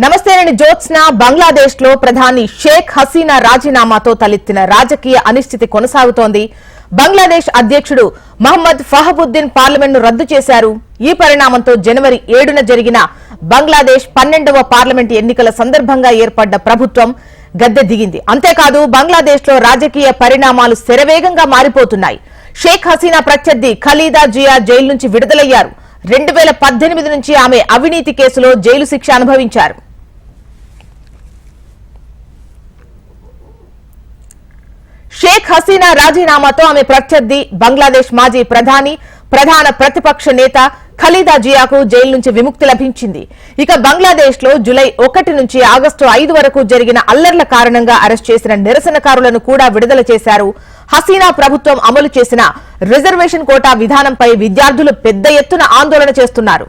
నమస్తే నేను జ్యోత్స్న బంగ్లాదేశ్లో ప్రధాని షేక్ హసీనా రాజీనామాతో తలెత్తిన రాజకీయ అనిశ్చితి కొనసాగుతోంది. బంగ్లాదేశ్ అధ్యక్షుడు మహమ్మద్ ఫహబుద్దీన్ పార్లమెంట్ను రద్దు చేశారు. ఈ పరిణామంతో జనవరి ఏడున జరిగిన బంగ్లాదేశ్ పన్నెండవ పార్లమెంట్ ఎన్నికల సందర్భంగా ఏర్పడ్డ ప్రభుత్వం గద్దె దిగింది. అంతేకాదు బంగ్లాదేశ్లో రాజకీయ పరిణామాలు శరవేగంగా మారిపోతున్నాయి. షేక్ హసీనా ప్రత్యర్థి ఖలీదా జియా జైలు నుంచి విడుదలయ్యారు. రెండు వేల పద్దెనిమిది నుంచి ఆమె అవినీతి కేసులో జైలు శిక్ష అనుభవించారు. షేక్ హసీనా రాజీనామాతో ఆమె ప్రత్యర్థి బంగ్లాదేశ్ మాజీ ప్రధాని ప్రధాన ప్రతిపక్ష నేత ఖలీదా జియాకు జైలు నుంచి విముక్తి లభించింది. ఇక బంగ్లాదేశ్లో జులై ఒకటి నుంచి ఆగస్టు ఐదు వరకు జరిగిన అల్లర్ల కారణంగా అరెస్ట్ చేసిన నిరసనకారులను కూడా విడుదల చేశారు హసీనా ప్రభుత్వం అమలు చేసిన రిజర్వేషన్ కోటా విధానంపై విద్యార్థులు పెద్ద ఎత్తున ఆందోళన చేస్తున్నారు.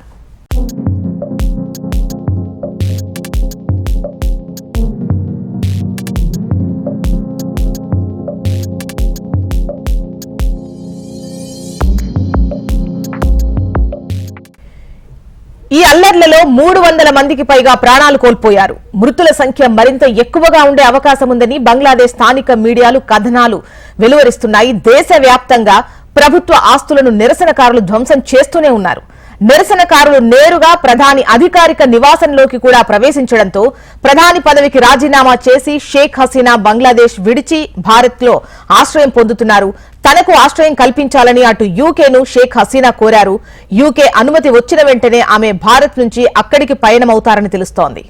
ఈ అల్లర్లలో మూడు వందల మందికి పైగా ప్రాణాలు కోల్పోయారు. మృతుల సంఖ్య మరింత ఎక్కువగా ఉండే అవకాశం ఉందని బంగ్లాదేశ్ స్థానిక మీడియాలు కథనాలు వెలువరిస్తున్నాయి. దేశవ్యాప్తంగా ప్రభుత్వ ఆస్తులను నిరసనకారులు ధ్వంసం చేస్తూనే ఉన్నారు. నిరసనకారులు నేరుగా ప్రధాని అధికారిక నివాసంలోకి కూడా ప్రవేశించడంతో ప్రధాని పదవికి రాజీనామా చేసి షేక్ హసీనా బంగ్లాదేశ్ విడిచి భారత్లో ఆశ్రయం పొందుతున్నారు. తనకు ఆశ్రయం కల్పించాలని అటు యూకేను షేక్ హసీనా కోరారు. యూకే అనుమతి వచ్చిన వెంటనే ఆమె భారత్ నుంచి అక్కడికి పయనమవుతారని తెలుస్తోంది.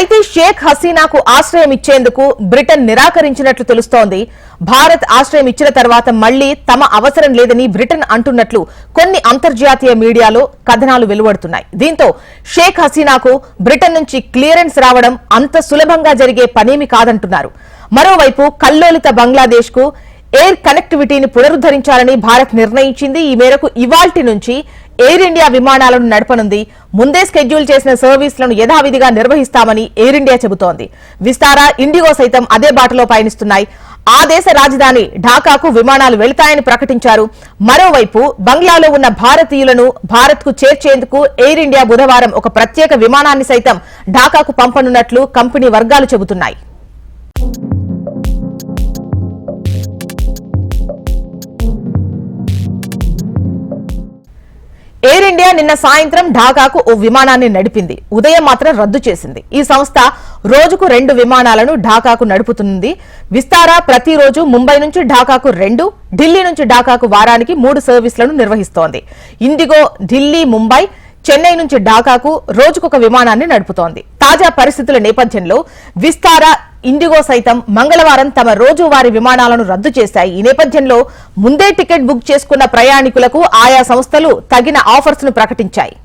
అయితే షేక్ హసీనాకు ఆశ్రయం ఇచ్చేందుకు బ్రిటన్ నిరాకరించినట్లు తెలుస్తోంది. భారత్ ఆశ్రయం ఇచ్చిన తర్వాత మళ్ళీ తమ అవసరం లేదని బ్రిటన్ అంటున్నట్లు కొన్ని అంతర్జాతీయ మీడియాలో కథనాలు వెలువడుతున్నాయి. దీంతో షేక్ హసీనాకు బ్రిటన్ నుంచి క్లియరెన్స్ రావడం అంత సులభంగా జరిగే పనేమి కాదంటున్నారు. మరోవైపు కల్లోలిత బంగ్లాదేశ్కు ఎయిర్ కనెక్టివిటీని పునరుద్ధరించాలని భారత్ నిర్ణయించింది. ఈ మేరకు ఇవాల్టి నుంచి ఎయిర్ ఇండియా విమానాలను నడపనుంది. ముందే స్కెడ్యూల్ చేసిన సర్వీసులను యథావిధిగా నిర్వహిస్తామని ఎయిర్ ఇండియా చెబుతోంది. విస్తారా ఇండిగో సైతం అదే బాటలో పయనిస్తున్నాయి. ఆ దేశ రాజధాని ఢాకాకు విమానాలు వెళతాయని ప్రకటించారు. మరోవైపు బంగ్లాలో ఉన్న భారతీయులను భారత్కు చేర్చేందుకు ఎయిర్ ఇండియా బుధవారం ఒక ప్రత్యేక విమానాన్ని సైతం ఢాకాకు పంపనున్నట్లు కంపెనీ వర్గాలు చెబుతున్నాయి. ఎయిర్ ఇండియా నిన్న సాయంత్రం ఢాకాకు ఓ విమానాన్ని నడిపింది. ఉదయం మాత్రం రద్దు చేసింది. ఈ సంస్థ రోజుకు రెండు విమానాలను ఢాకాకు నడుపుతుంది. విస్తారా ప్రతిరోజు ముంబై నుంచి ఢాకాకు రెండు ఢిల్లీ నుంచి ఢాకాకు వారానికి మూడు సర్వీసులను నిర్వహిస్తోంది. ఇండిగో ఢిల్లీ ముంబై చెన్నై నుంచి ఢాకాకు రోజుకొక విమానాన్ని నడుపుతోంది. తాజా పరిస్థితుల నేపథ్యంలో విస్తారా ఇండిగో సైతం మంగళవారం తమ రోజువారీ విమానాలను రద్దు చేశాయి. ఈ నేపథ్యంలో ముందే టికెట్ బుక్ చేసుకున్న ప్రయాణికులకు ఆయా సంస్థలు తగిన ఆఫర్స్ను ప్రకటించాయి.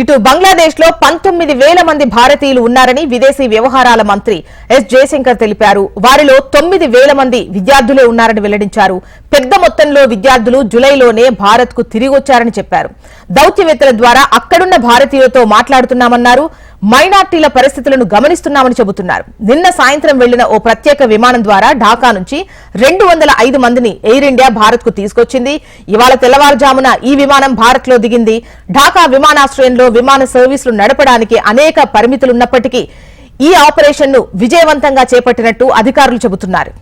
ఇటు బంగ్లాదేశ్లో పంతొమ్మిది వేల మంది భారతీయులు ఉన్నారని విదేశీ వ్యవహారాల మంత్రి ఎస్ జయశంకర్ తెలిపారు. వారిలో తొమ్మిది వేల మంది విద్యార్థులే ఉన్నారని వెల్లడించారు. పెద్ద మొత్తంలో విద్యార్థులు జులైలోనే భారత్కు తిరిగొచ్చారని చెప్పారు. దౌత్యవేత్తల ద్వారా అక్కడున్న భారతీయులతో మాట్లాడుతున్నామన్నారు. మైనార్టీల పరిస్థితులను గమనిస్తున్నామని చెబుతున్నారు. నిన్న సాయంత్రం వెళ్ళిన ఓ ప్రత్యేక విమానం ద్వారా ఢాకా నుంచి రెండు వందల ఐదు మందిని ఎయిర్ ఇండియా భారత్కు తీసుకొచ్చింది. ఇవాళ తెల్లవారుజామున ఈ విమానం భారత్లో దిగింది. ఢాకా విమానాశ్రయంలో విమాన సర్వీసులు నడపడానికి అనేక పరిమితులున్నప్పటికీ ఈ ఆపరేషన్ను విజయవంతంగా చేపట్టినట్టు అధికారులు చెబుతున్నారు.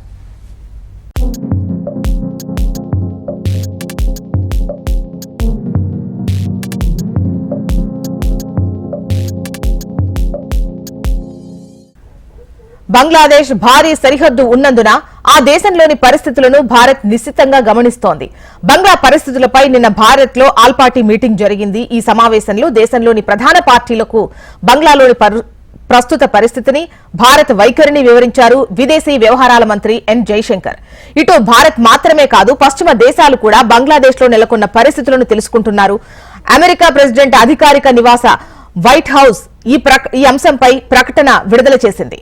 బంగ్లాదేశ్ భారీ సరిహద్దు ఉన్నందున ఆ దేశంలోని పరిస్థితులను భారత్ నిశ్చితంగా గమనిస్తోంది. బంగ్లా పరిస్థితులపై నిన్న భారత్లో ఆల్ పార్టీ మీటింగ్ జరిగింది. ఈ సమావేశంలో దేశంలోని ప్రధాన పార్టీలకు బంగ్లాలోని ప్రస్తుత పరిస్థితిని భారత్ వైఖరిని వివరించారు విదేశీ వ్యవహారాల మంత్రి ఎన్ జైశంకర్. ఇటు భారత్ మాత్రమే కాదు పశ్చిమ దేశాలు కూడా బంగ్లాదేశ్లో నెలకొన్న పరిస్థితులను తెలుసుకుంటున్నారు. అమెరికా ప్రెసిడెంట్ అధికారిక నివాస వైట్ హౌస్ ఈ ఈ అంశంపై ప్రకటన విడుదల చేసింది.